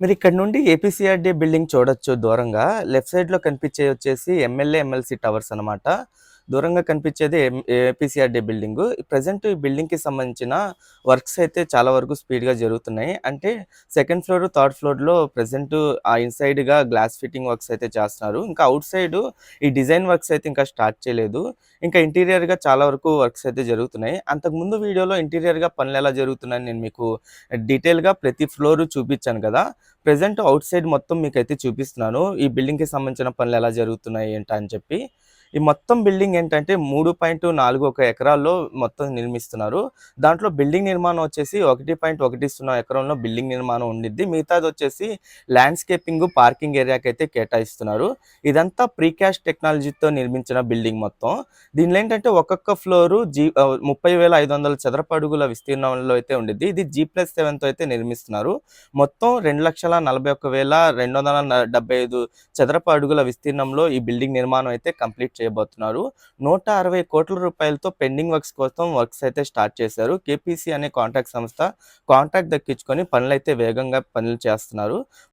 మీరు ఇక్కడ నుండి ఏపీసీఆర్డీ బిల్డింగ్ చూడొచ్చు దూరంగా. లెఫ్ట్ సైడ్లో కనిపించేది వచ్చేసి ఎమ్మెల్యే ఎమ్మెల్సీ టవర్స్ అన్నమాట. దూరంగా కనిపించేది ఏపీసీఆర్డీ బిల్డింగ్ ప్రజెంట్ ఈ బిల్డింగ్కి సంబంధించిన వర్క్స్ అయితే చాలా వరకు స్పీడ్గా జరుగుతున్నాయి. అంటే సెకండ్ ఫ్లోర్ థర్డ్ ఫ్లోర్లో ప్రజెంట్ ఆ ఇన్సైడ్గా గ్లాస్ ఫిట్టింగ్ వర్క్స్ అయితే చేస్తున్నారు. ఇంకా అవుట్ సైడ్ ఈ డిజైన్ వర్క్స్ అయితే ఇంకా స్టార్ట్ చేయలేదు. ఇంకా ఇంటీరియర్గా చాలా వరకు వర్క్స్ అయితే జరుగుతున్నాయి. అంతకుముందు వీడియోలో ఇంటీరియర్గా పనులు ఎలా జరుగుతున్నాయని నేను మీకు డీటెయిల్గా ప్రతి ఫ్లోర్ చూపించాను కదా. ప్రజెంట్ అవుట్ సైడ్ మొత్తం మీకు అయితే చూపిస్తున్నాను. ఈ బిల్డింగ్కి సంబంధించిన పనులు ఎలా జరుగుతున్నాయి ఏంటని చెప్పి. ఈ మొత్తం బిల్డింగ్ ఏంటంటే మూడు పాయింట్ నాలుగు ఒక ఎకరాల్లో మొత్తం నిర్మిస్తున్నారు. దాంట్లో బిల్డింగ్ నిర్మాణం వచ్చేసి ఒకటి పాయింట్ ఒకటి సున్నా ఎకరంలో బిల్డింగ్ నిర్మాణం ఉండిద్ది. మిగతాది వచ్చేసి ల్యాండ్స్కేపింగ్ పార్కింగ్ ఏరియాకి అయితే కేటాయిస్తున్నారు. ఇదంతా ప్రీకాష్ టెక్నాలజీతో నిర్మించిన బిల్డింగ్ మొత్తం. దీనిలో ఏంటంటే ఒక్కొక్క ఫ్లోరు జీ ముప్పై వేల ఐదు వందల చదరపు అడుగుల విస్తీర్ణంలో అయితే ఉండిద్ది. ఇది జీ ప్లస్ సెవెన్తో అయితే నిర్మిస్తున్నారు. మొత్తం రెండు లక్షల నలభై ఒక్క వేల రెండు వందల డెబ్బై ఐదు చదరపు అడుగుల విస్తీర్ణంలో ఈ బిల్డింగ్ నిర్మాణం అయితే కంప్లీట్ చేయబోతున్నారు. నూట అరవై కోట్ల రూపాయలతో పెండింగ్ వర్క్స్ కోసం వర్క్స్ అయితే స్టార్ట్ చేశారు. కేపీసీ అనే కాంట్రాక్ట్ సంస్థ కాంట్రాక్ట్ దక్కించుకొని పనులు అయితే వేగంగా పనులు చేస్తున్నారు.